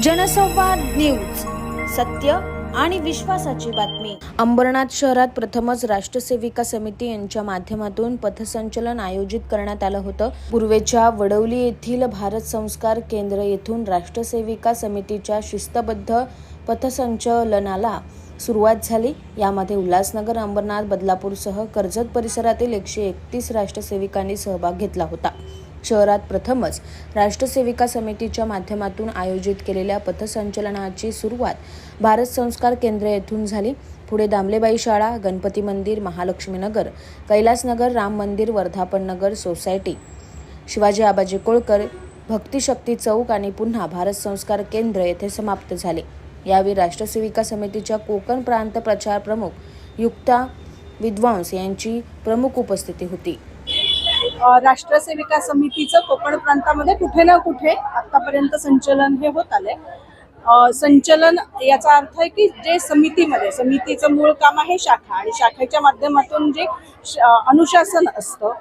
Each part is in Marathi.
जनसंवाद न्यूज सत्य आणि विश्वासाची बातमी. अंबरनाथ शहरात प्रथमच राष्ट्रसेविका समिती यांच्या माध्यमातून पथसंचलन आयोजित करण्यात आलं होतं. पूर्वेच्या वडवली येथील भारत संस्कार केंद्र येथून राष्ट्रसेविका समितीच्या शिस्तबद्ध पथसंचलनाला सुरुवात झाली. यामध्ये उल्हासनगर अंबरनाथ बदलापूरसह कर्जत परिसरातील एकशे एकतीस राष्ट्रसेविकांनी सहभाग घेतला होता. शहरात प्रथमच राष्ट्रसेविका समितीच्या माध्यमातून आयोजित केलेल्या पथसंचलनाची सुरुवात भारत संस्कार केंद्र येथून झाली. पुढे दामलेबाई शाळा गणपती मंदिर महालक्ष्मीनगर कैलासनगर राम मंदिर वर्धापन नगर सोसायटी. शिवाजी आबाजी कोळकर भक्तिशक्ती चौक आणि पुन्हा भारत संस्कार केंद्र येथे समाप्त झाले. यावेळी राष्ट्रसेविका समितीच्या कोकण प्रांत प्रचार प्रमुख युक्ता विद्वांस यांची प्रमुख उपस्थिती होती. राष्ट्रसेविका समितीचं कोकण प्रांतामध्ये कुठे ना कुठे आतापर्यंत संचलन हे होत आलंय. संचलन याचा अर्थ आहे की जे समितीमध्ये समितीचं मूळ काम आहे शाखा आणि शाखेच्या माध्यमातून जे श- अनुशासन असतं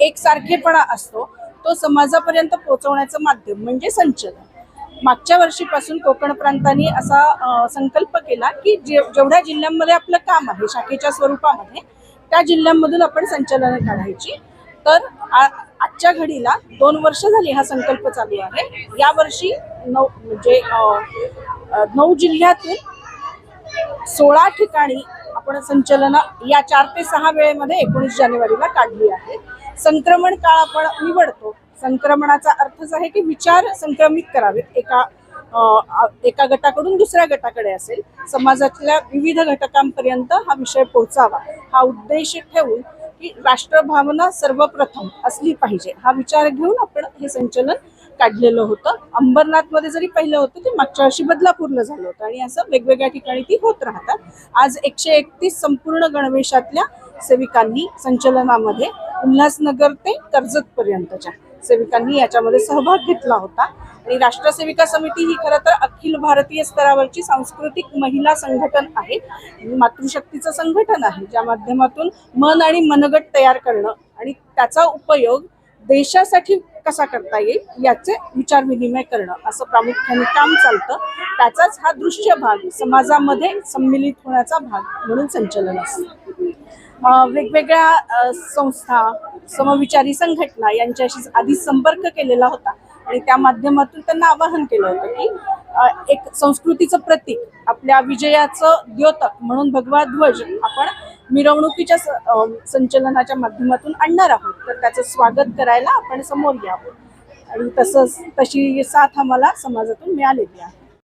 एकसारखेपणा असतो तो समाजापर्यंत पोहोचवण्याचं माध्यम म्हणजे संचलन. मागच्या वर्षीपासून कोकण प्रांताने असा संकल्प केला की जे जेवढ्या जिल्ह्यांमध्ये आपलं काम आहे शाखेच्या स्वरूपामध्ये त्या जिल्ह्यांमधून आपण संचलनं काढायची. तर आजच्या घडीला दोन वर्ष झाली हा संकल्प चालू आहे. या वर्षी नऊ म्हणजे नऊ जिल्ह्यातून सोळा ठिकाणी आपण संचलन या चार ते सहा वेळेमध्ये एकोणीस जानेवारीला काढली आहे. संक्रमण काळ आपण निवडतो. संक्रमणाचा अर्थच आहे की विचार संक्रमित करावेत. एका एका गटाकडून दुसऱ्या गटाकडे असेल. समाजातल्या विविध घटकांपर्यंत हा विषय पोहोचावा. हा उद्देश ठेवून की राष्ट्रभावना सर्वप्रथम असली पाहिजे. हा विचार घेऊन आपण हे संचलन काढलेलं होतं. अंबरनाथमध्ये जरी पहिलं होतं ते मागच्या वर्षी बदलापूरला झालं होतं आणि असं वेगवेगळ्या ठिकाणी ती होत राहतात. आज एकशे एकतीस संपूर्ण गणवेशातल्या सेविकांनी संचलनामध्ये उल्हासनगर ते कर्जतपर्यंतच्या सेविकांनी याच्यामध्ये सहभाग घेतला होता. आणि राष्ट्रसेविका समिती ही खरं तर अखिल भारतीय स्तरावरची सांस्कृतिक महिला संघटन आहे. मातृशक्तीचं संघटन आहे ज्या माध्यमातून मन आणि मनगट तयार करणं आणि त्याचा उपयोग देशासाठी कसा करता येईल याचे विचारविनिमय करणं असं प्रामुख्याने काम चालतं. त्याचाच हा दृश्य भाग समाजामध्ये सम्मिलित होण्याचा भाग म्हणून संचलन असतं. वेगवेगळ्या संस्था समविचारी संघटना यांच्याशी आधी संपर्क केलेला होता आणि त्या माध्यमातून त्यांना आवाहन केलं होतं की एक संस्कृतीचं प्रतीक आपल्या विजयाचं द्योतक म्हणून भगवा ध्वज आपण मिरवणुकीच्या स- संचलनाच्या माध्यमातून आणणार आहोत. तर त्याचं स्वागत करायला आपण समोर यावं आणि तसंच तशी साथ आम्हाला समाजातून मिळालेली आहे.